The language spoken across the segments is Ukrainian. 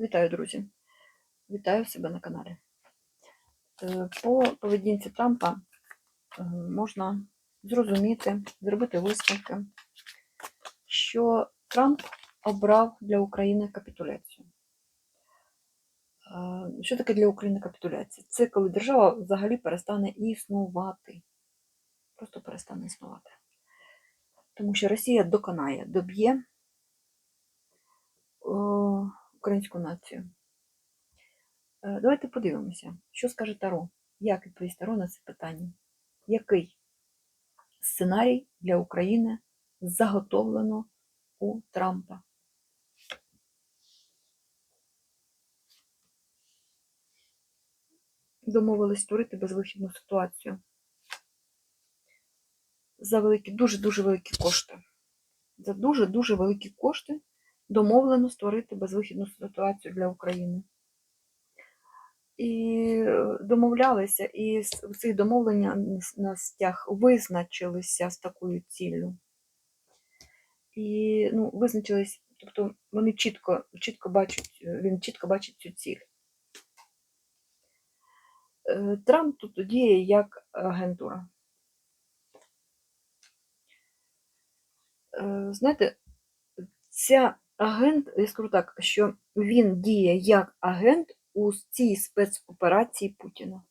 Вітаю, друзі! Вітаю себе на каналі. Е, По поведінці Трампа е, можна зрозуміти, зробити висновки, що Трамп обрав для України капітуляцію. Е, Що таке для України капітуляція? Це коли держава взагалі перестане існувати. Просто перестане існувати. Тому що Росія доконає, доб'є українську націю. Е, Давайте подивимося, що скаже Таро. Як відповість Таро на це питання? Який сценарій для України заготовлено у Трампа? Домовились створити безвихідну ситуацію за великі, дуже-дуже великі кошти. За дуже-дуже великі кошти домовлено створити безвихідну ситуацію для України. І е, домовлялися, і з цих стяг визначилися з такою ціллю. І ну, визначились, тобто вони чітко, чітко бачать, він чітко бачить цю ціль. Е, Трамп тут діє як агентура. Е, Знаєте, ця агент, я скажу так, що він діє як агент у цій спецоперації Путіна.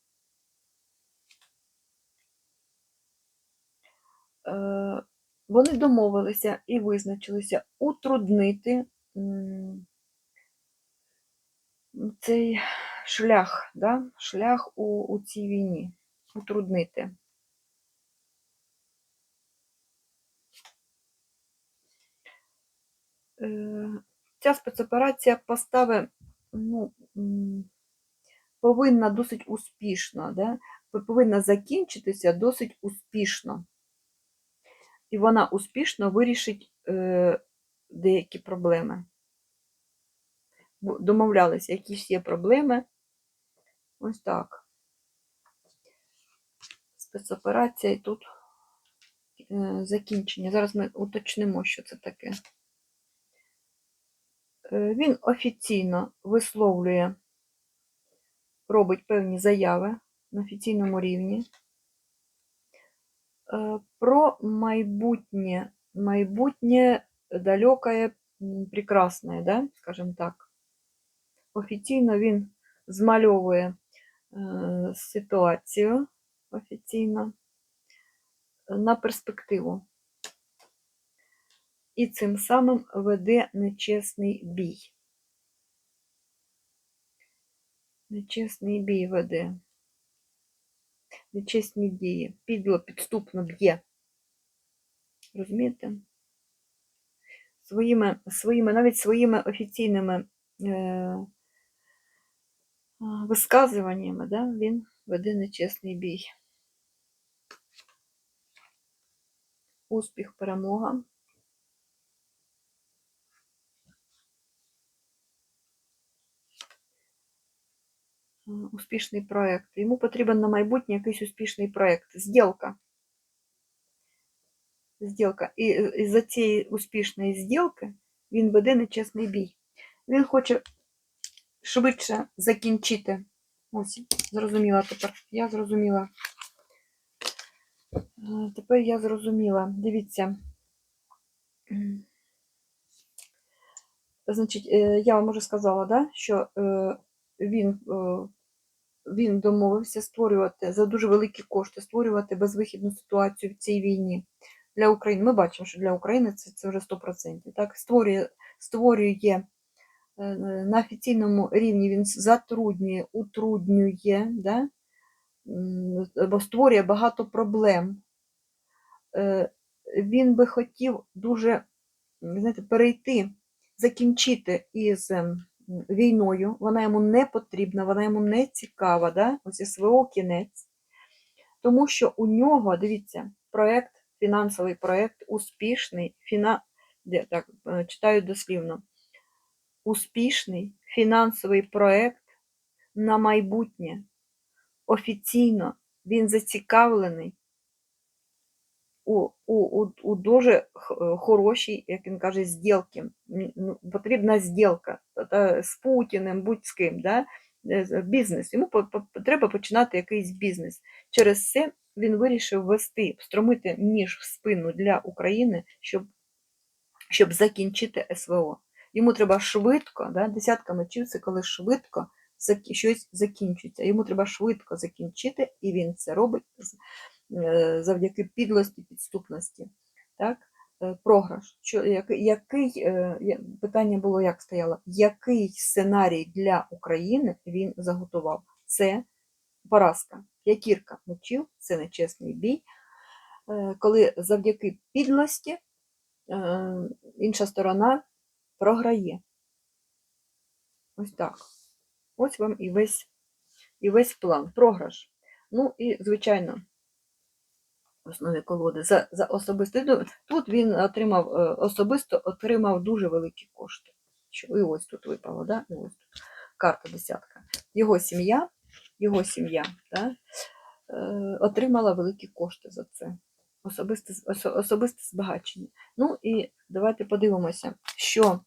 Е, Вони домовилися і визначилися утруднити цей шлях, да? шлях у, у цій війні. Утруднити. Ця спецоперація постави ну, повинна досить успішно, да? повинна закінчитися досить успішно. І вона успішно вирішить е, деякі проблеми. Домовлялися, якісь є проблеми. Ось так. Спецоперація і тут е, закінчення. Зараз ми уточнимо, що це таке. Е, Він офіційно висловлює, робить певні заяви на офіційному рівні. Е, про майбутнє, майбутнє далекое, прекрасне, да, скажімо так. Офіційно він змальовує е, ситуацію офіційно на перспективу і цим самим веде нечесний бій. Нечесний бій веде. Нечесні дії. Підло, підступно б'є. Розумієте? Своїми, своїми, навіть своїми офіційними е, висказуваннями да, він веде нечесний бій. Успіх, перемога. Успішний проєкт. Йому потрібен на майбутнє якийсь успішний проєкт. Зділка. Зділка. І, і за цієї успішної зділки він веде нечесний бій. Він хоче швидше закінчити. Ось, зрозуміла тепер. Я зрозуміла. Е, Тепер я зрозуміла. Дивіться. Значить, е, я вам уже сказала, да, що е, він, е, він домовився створювати за дуже великі кошти, створювати безвихідну ситуацію в цій війні для України. Ми бачимо, що для України це, це вже 100%. Так? Створює, створює е, на офіційному рівні, він затруднює, утруднює, да? бо створює багато проблем. Е, Він би хотів дуже знаєте, перейти, закінчити із ем, війною, вона йому не потрібна, вона йому не цікава, да? ось СВО кінець. Тому що у нього, дивіться, проєкт, фінансовий проєкт, успішний, фіна... Де, так, е, читаю дослівно, успішний фінансовий проєкт на майбутнє. Офіційно він зацікавлений у, у, у, дуже е, хорошій, як він каже, зділки. Ну, Потрібна зділка. З Путіним, будь з ким, да? е, бізнес. Йому треба починати якийсь бізнес. Через це він вирішив вести, встромити ніж в спину для України, щоб, щоб закінчити СВО. Йому треба швидко, да? десятка мечів це коли швидко щось закінчується. Йому треба швидко закінчити, і він це робить завдяки підлості, підступності. Так? Е, Програш. Що, який, е, питання було, як стояло, який сценарій для України він заготував? Це поразка. П'ятірка мечів, це нечесний бій, е, коли завдяки підлості е, інша сторона програє. Ось так. Ось вам і весь, і весь план. Програш. Ну і, звичайно, в основі колоди за, за особистий ну, Тут він отримав е, особисто отримав дуже великі кошти. І ось тут випало, да? і ось тут карта десятка. Його сім'я, його сім'я да? е, отримала великі кошти за це. Особисте, особисте збагачення. Ну і давайте подивимося, що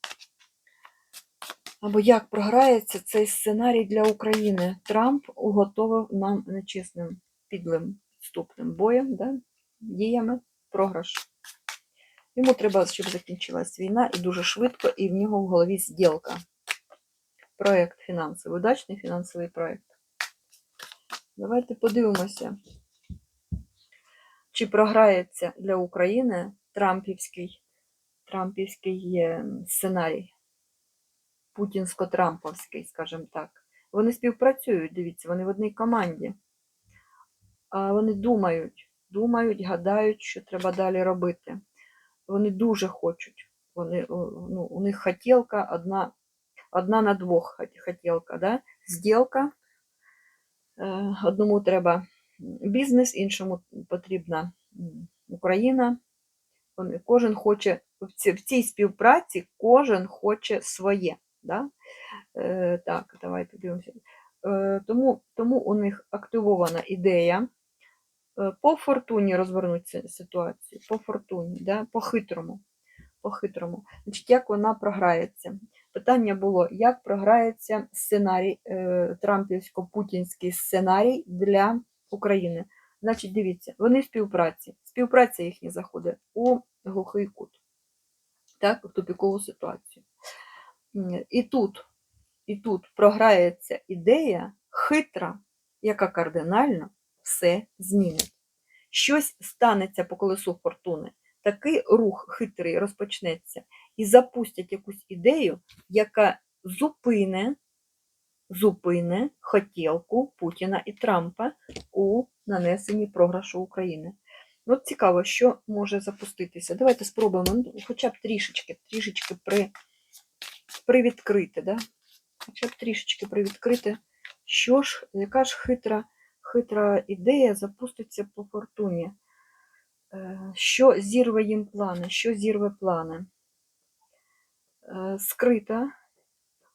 або як програється цей сценарій для України. Трамп уготовив нам нечесним, підлим, підступним боєм, да? Діями програш. Йому треба, щоб закінчилась війна, і дуже швидко, і в нього в голові зділка. Проєкт фінансовий, удачний фінансовий проєкт. Давайте подивимося, чи програється для України Трампівський, Трампівський е, сценарій, путінсько-трамповський, скажімо так. Вони співпрацюють, дивіться, вони в одній команді. А вони думають, думають, гадають, що треба далі робити. Вони дуже хочуть. Вони, ну, у них хотілка одна, одна на двох хот- хотілка, да? Зділка. Е, Одному треба бізнес, іншому потрібна Україна. Вони, кожен хоче в цій, співпраці, кожен хоче своє. Да? Е, так, давайте дивимося. Е, тому, тому у них активована ідея по фортуні розвернути ситуацію, по фортуні, да? по-хитрому. По-хитрому. Значить, як вона програється? Питання було, як програється сценарій, е, трампівсько-путінський сценарій для України. Значить, дивіться, вони в співпраці. Співпраця їхня заходить у глухий кут, так, в тупікову ситуацію. І тут, і тут програється ідея хитра, яка кардинально все змінить. Щось станеться по колесу фортуни, такий рух хитрий розпочнеться і запустять якусь ідею, яка зупине, зупине хотілку Путіна і Трампа у нанесенні програшу України. Ну, От цікаво, що може запуститися. Давайте спробуємо ну, хоча б трішечки, трішечки при, привідкрити, да? хоча б трішечки привідкрити, що ж, яка ж хитра, хитра ідея запуститься по фортуні. Е, Що зірве їм плани? Що зірве плани? Е, Скрита.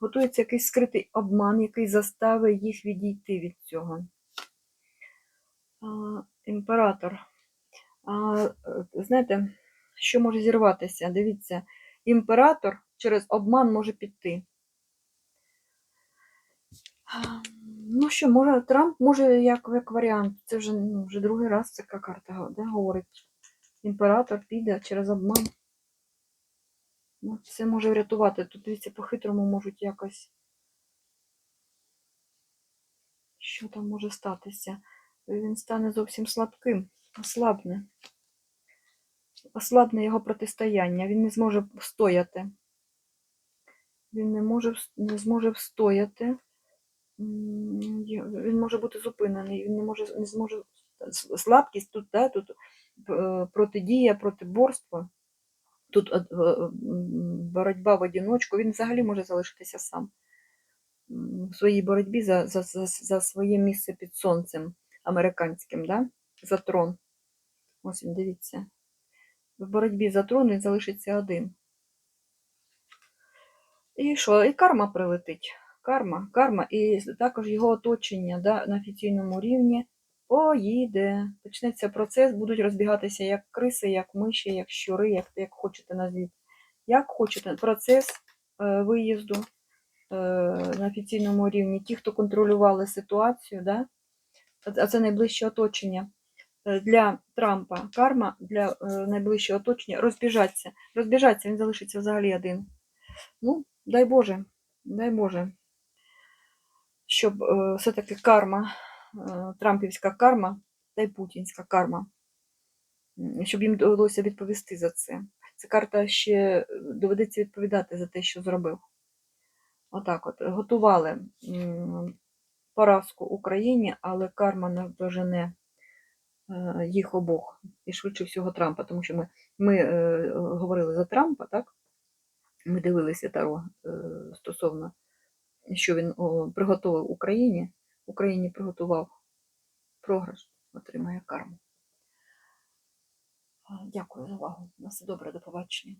Готується якийсь скритий обман, який заставить їх відійти від цього. Імператор. Е, знаєте, що може зірватися? Дивіться, імператор через обман може піти. Ну що, може, Трамп може як, як варіант. Це вже, ну, вже другий раз така карта да, говорить. Імператор піде через обман. Ну, це може врятувати. Тут, дивіться, по-хитрому можуть якось. Що там може статися? Він стане зовсім слабким, ослабне. Ослабне його протистояння. Він не зможе встояти. Він не, може, не зможе встояти. Він може бути зупинений, він не може не зможе. Слабкість тут, да, тут е, протидія, протиборство. Тут е, е, боротьба в одиночку, він взагалі може залишитися сам в своїй боротьбі за, за, за, за своє місце під сонцем американським, да? за трон. Ось він, дивіться. В боротьбі за трон він залишиться один. І що? І карма прилетить. Карма, карма. І також його оточення да, на офіційному рівні поїде. Почнеться процес, будуть розбігатися як криси, як миші, як щури, як, як хочете назвіть. Як хочете. Процес е, виїзду е, на офіційному рівні, ті, хто контролювали ситуацію, да? а- це найближче оточення. е, Для Трампа карма для е, найближчого оточення розбіжаться. Розбіжаться, він залишиться взагалі один. Ну, дай Боже, дай Боже, щоб е, все-таки карма, е, трампівська карма та й путінська карма, щоб їм довелося відповісти за це. Ця карта ще е, доведеться відповідати за те, що зробив. Отак от. Готували м, поразку Україні, але карма наздожене їх обох. І швидше всього Трампа, тому що ми, ми говорили за Трампа, так? Ми дивилися Таро стосовно, що він приготував Україні. Україні приготував програш, отримає карму. Дякую за увагу. На все добре, до побачення.